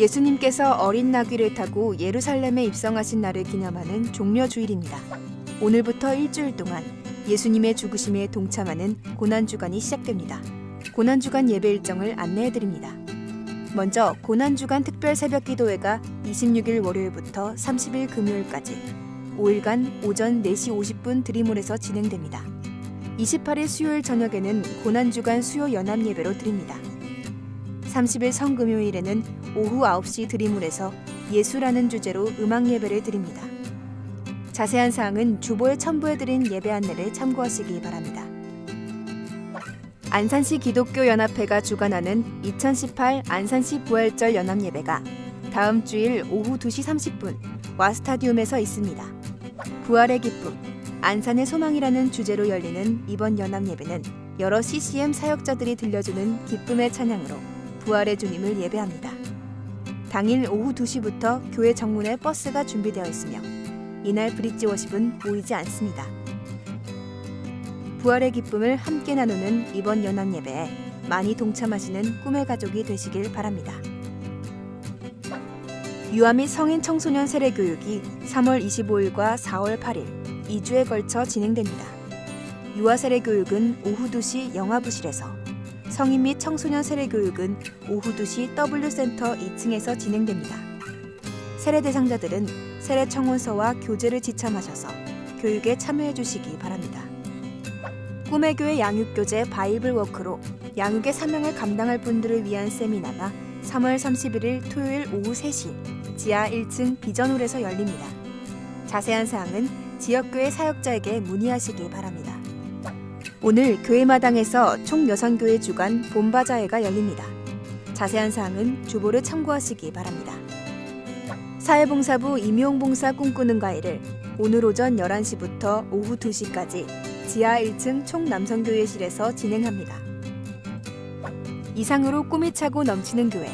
예수님께서 어린 나귀를 타고 예루살렘에 입성하신 날을 기념하는 종려 주일입니다. 오늘부터 일주일 동안 예수님의 죽으심에 동참하는 고난 주간이 시작됩니다. 고난 주간 예배 일정을 안내해 드립니다. 먼저 고난 주간 특별 새벽 기도회가 26일 월요일부터 30일 금요일까지 5일간 오전 4시 50분 드림홀에서 진행됩니다. 28일 수요일 저녁에는 고난 주간 수요 연합 예배로 드립니다. 30일 성금요일에는 오후 9시 드림홀에서 예수라는 주제로 음악 예배를 드립니다. 자세한 사항은 주보에 첨부해드린 예배 안내를 참고하시기 바랍니다. 안산시 기독교 연합회가 주관하는 2018 안산시 부활절 연합 예배가 다음 주일 오후 2시 30분 와스타디움에서 있습니다. 부활의 기쁨, 안산의 소망이라는 주제로 열리는 이번 연합 예배는 여러 CCM 사역자들이 들려주는 기쁨의 찬양으로 부활의 주님을 예배합니다. 당일 오후 2시부터 교회 정문에 버스가 준비되어 있으며 이날 브릿지 워십은 모이지 않습니다. 부활의 기쁨을 함께 나누는 이번 연합 예배에 많이 동참하시는 꿈의 가족이 되시길 바랍니다. 유아 및 성인 청소년 세례 교육이 3월 25일과 4월 8일 2주에 걸쳐 진행됩니다. 유아 세례 교육은 오후 2시 영화부실에서 성인 및 청소년 세례 교육은 오후 2시 W센터 2층에서 진행됩니다. 세례 대상자들은 세례 청원서와 교재를 지참하셔서 교육에 참여해 주시기 바랍니다. 꿈의 교회 양육 교재 바이블 워크로 양육의 사명을 감당할 분들을 위한 세미나가 3월 31일 토요일 오후 3시 지하 1층 비전홀에서 열립니다. 자세한 사항은 지역교회 사역자에게 문의하시기 바랍니다. 오늘 교회 마당에서 총여성교회 주간 봄바자회가 열립니다. 자세한 사항은 주보를 참고하시기 바랍니다. 사회봉사부 임용봉사 꿈꾸는 과일을 오늘 오전 11시부터 오후 2시까지 지하 1층 총남성교회실에서 진행합니다. 이상으로 꿈이 차고 넘치는 교회,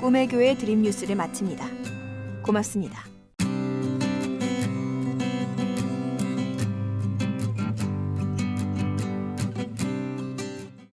꿈의 교회 드림뉴스를 마칩니다. 고맙습니다.